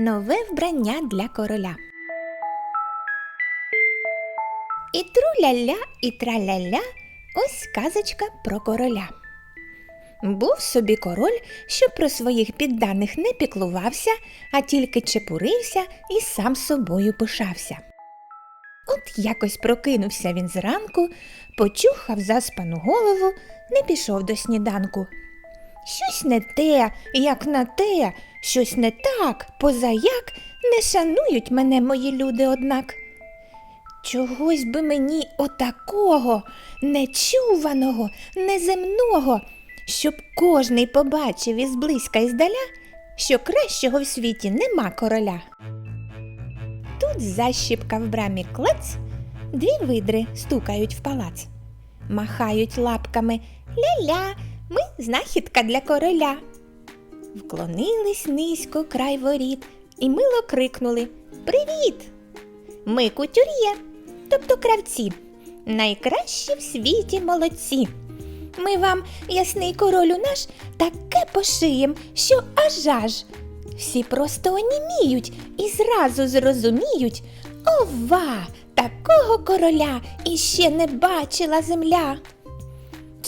Нове вбрання для короля. І труляля, і траляля, ось казочка про короля. Був собі король, що про своїх підданих не піклувався, а тільки чепурився і сам собою пишався. От якось прокинувся він зранку, почухав заспану голову, не пішов до сніданку. Щось не те, як на те, щось не так, позаяк, не шанують мене мої люди, однак. Чогось би мені отакого, нечуваного, неземного, щоб кожний побачив із близька і здаля, що кращого в світі нема короля. Тут защіпка в брамі клац, дві видри стукають в палац, махають лапками ля-ля, ми знахідка для короля. Вклонились низько край воріт і мило крикнули Привіт! Ми кутюр'є, тобто кравці, найкращі в світі молодці. Ми вам, ясний королю наш, таке пошиєм, що аж аж. Всі просто оніміють і зразу зрозуміють. Ова, такого короля іще не бачила земля.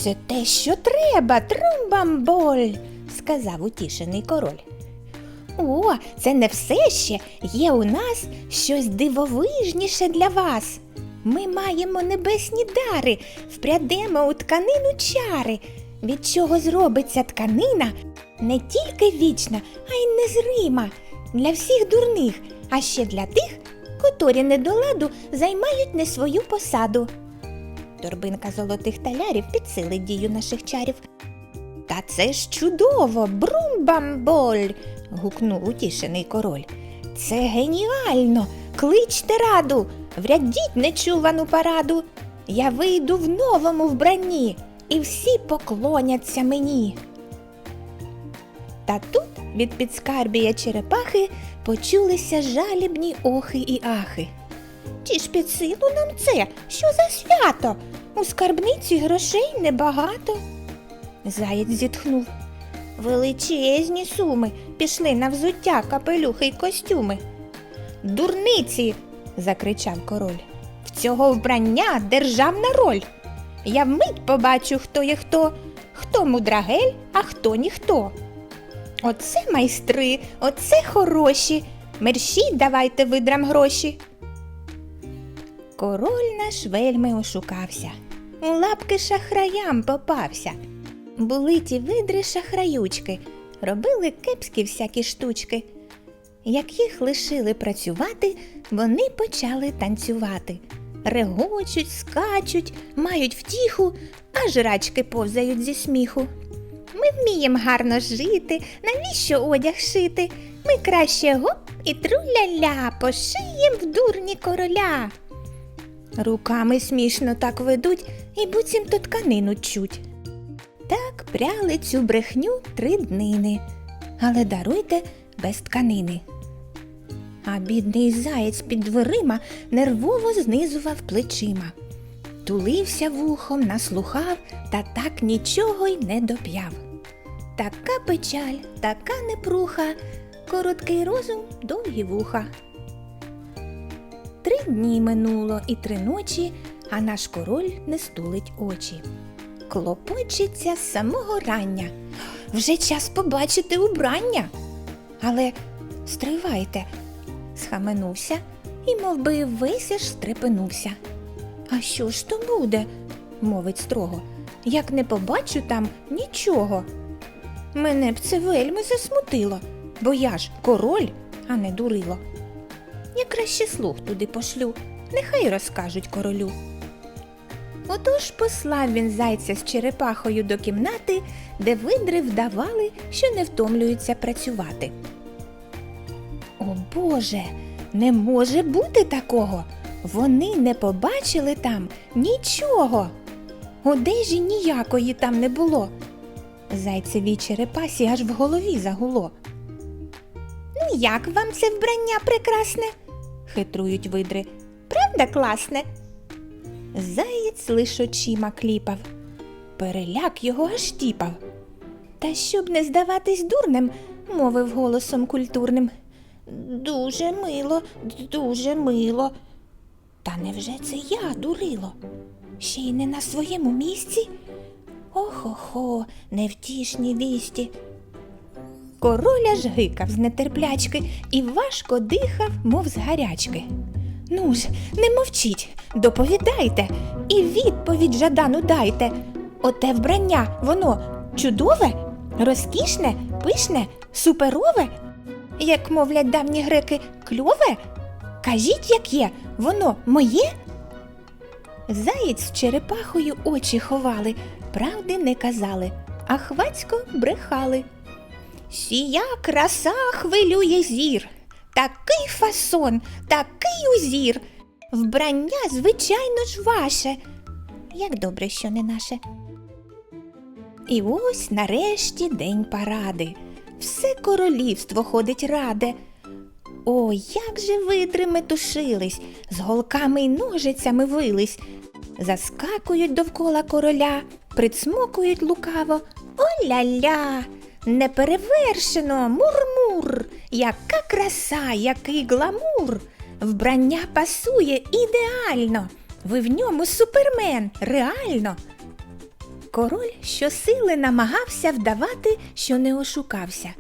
Це те, що треба, трумбамболь, сказав утішений король. О, це не все ще. Є у нас щось дивовижніше для вас. Ми маємо небесні дари, впрядемо у тканину чари, від чого зробиться тканина не тільки вічна, а й незрима для всіх дурних, а ще для тих, котрі недоладу займають не свою посаду. Торбинка золотих талярів підсилить дію наших чарів. Та це ж чудово, брумбамболь. гукнув утішений король. Це геніально. Кличте раду, врядіть нечувану параду. Я вийду в новому вбранні, і всі поклоняться мені. Та тут від підскарбія черепахи почулися жалібні охи і ахи. Чи ж під силу нам це? Що за свято? У скарбниці грошей небагато. Заєць зітхнув. Величезні суми пішли на взуття, капелюхи й костюми. Дурниці. закричав король. В цього вбрання державна роль. Я вмить побачу, хто є хто, хто мудрагель, а хто ніхто. Оце майстри, оце хороші. Мерщій давайте видрам гроші. Король наш вельми ошукався, у лапки шахраям попався. Були ті видри шахраючки, робили кепські всякі штучки. Як їх лишили працювати, вони почали танцювати. Регочуть, скачуть, мають втіху, аж рачки повзають зі сміху. Ми вміємо гарно жити, навіщо одяг шити? Ми краще гоп і труля-ля, пошиєм в дурні короля. Руками смішно так ведуть і буцімто тканину чуть. Так пряли цю брехню три днини, але даруйте без тканини. А бідний заєць під дверима нервово знизував плечима. Тулився вухом, наслухав та так нічого й не доп'яв. Така печаль, така непруха, короткий розум, довгі вуха. Три дні минуло і три ночі, а наш король не стулить очі. Клопочеться з самого рання. Вже час побачити убрання. Але стривайте, схаменувся і мов би, весь аж стрепенувся. А що ж то буде? мовить строго. Як не побачу там нічого. Мене б це вельми засмутило, бо я ж король, а не дурило. Я краще слух туди пошлю, нехай розкажуть королю. Отож послав він зайця з черепахою до кімнати, де видри вдавали, що не втомлюються працювати. О Боже, не може бути такого. Вони не побачили там нічого. Одежі ніякої там не було. Зайцевій черепасі аж в голові загуло. Ну, як вам це вбрання прекрасне? Хитрують видри. Правда, класне? Заєць лиш очима кліпав, переляк його аж тіпав. Та щоб не здаватись дурним, мовив голосом культурним. Дуже мило, дуже мило. Та невже це я, дурило? Ще й не на своєму місці? Охо-хо, невтішні вісті. Король аж гикав з нетерплячки і важко дихав, мов з гарячки. Ну ж, не мовчіть, доповідайте і відповідь жадану дайте. Оте вбрання, воно чудове, розкішне, пишне, суперове, як мовлять давні греки, кльове? Кажіть, як є, воно моє? Заєць з черепахою очі ховали, правди не казали, а хвацько брехали. Сія краса хвилює зір, такий фасон, такий узір. Вбрання, звичайно ж, ваше. Як добре, що не наше. І ось нарешті день паради. Все королівство ходить раде. О, як же видри метушились, з голками й ножицями вились, заскакують довкола короля, прицмокують лукаво. О-ля-ля! Неперевершено, мур-мур, яка краса, який гламур. Вбрання пасує ідеально. Ви в ньому супермен, реально. Король щосили намагався вдавати, що не ошукався.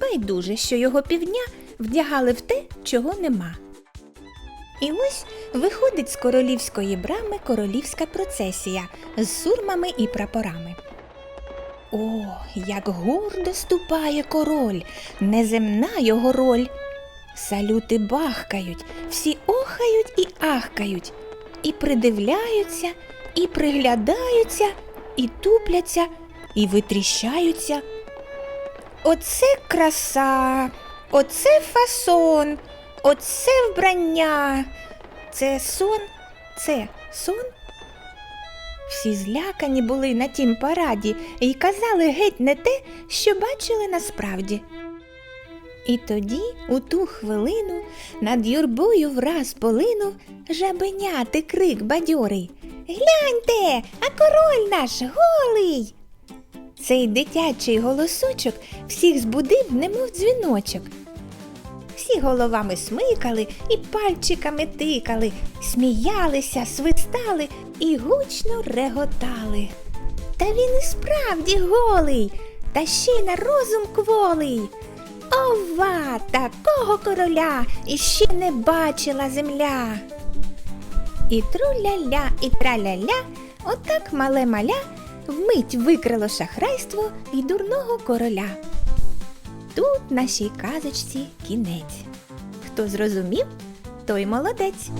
Байдуже, що його півдня вдягали в те, чого нема. І ось виходить з королівської брами королівська процесія з сурмами і прапорами. О, як гордо ступає король, неземна його роль. Салюти бахкають, всі охають і ахкають, і придивляються, і приглядаються, і тупляться, і витріщаються. Оце краса, оце фасон, оце вбрання. Це сон, це сон. Всі злякані були на тім параді і казали геть не те, що бачили насправді. І тоді, у ту хвилину, над юрбою враз полинув жабеняти крик бадьорий. Гляньте, а король наш голий. Цей дитячий голосочок всіх збудив, немов дзвіночок. Всі головами смикали і пальчиками тикали, сміялися, свистали і гучно реготали. Та він і справді голий, та ще й на розум кволий. Ова, такого короля іще не бачила земля. І труля-ля, і траля-ля, отак мале маля вмить викрило шахрайство і дурного короля. Тут нашій казочці кінець. Хто зрозумів, той молодець.